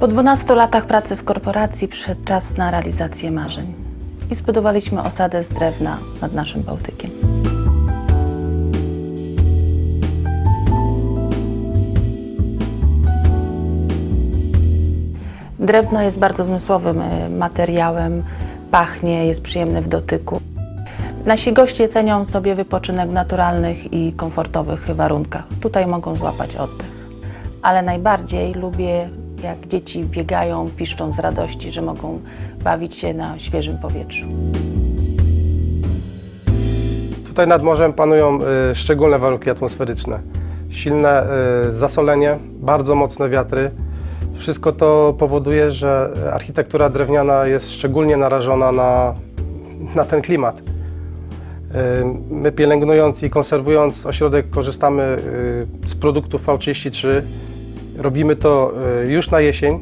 Po 12 latach pracy w korporacji przyszedł czas na realizację marzeń i zbudowaliśmy osadę z drewna nad naszym Bałtykiem. Drewno jest bardzo zmysłowym e, materiałem, pachnie, jest przyjemne w dotyku. Nasi goście cenią sobie wypoczynek w naturalnych i komfortowych warunkach. Tutaj mogą złapać oddech. Ale najbardziej lubię, jak dzieci biegają, piszczą z radości, że mogą bawić się na świeżym powietrzu. Tutaj nad morzem panują y, szczególne warunki atmosferyczne. Silne y, zasolenie, bardzo mocne wiatry. Wszystko to powoduje, że architektura drewniana jest szczególnie narażona na, na ten klimat. Y, My pielęgnując i konserwując ośrodek korzystamy z produktów V33. Robimy to y, już na jesień,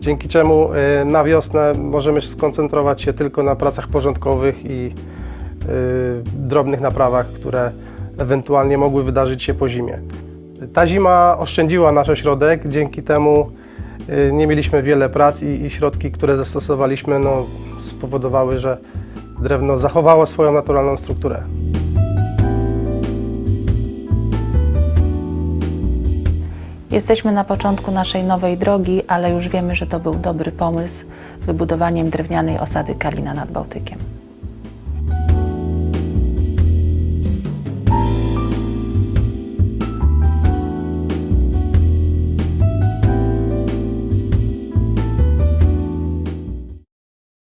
dzięki czemu y, na wiosnę możemy skoncentrować się tylko na pracach porządkowych i y, drobnych naprawach, które ewentualnie mogły wydarzyć się po zimie. Ta zima oszczędziła nasz ośrodek, dzięki temu nie mieliśmy wiele prac i, i środki, które zastosowaliśmy, no, spowodowały, że drewno zachowało swoją naturalną strukturę. Jesteśmy na początku naszej nowej drogi, ale już wiemy, że to był dobry pomysł z wybudowaniem drewnianej osady Kalina nad Bałtykiem.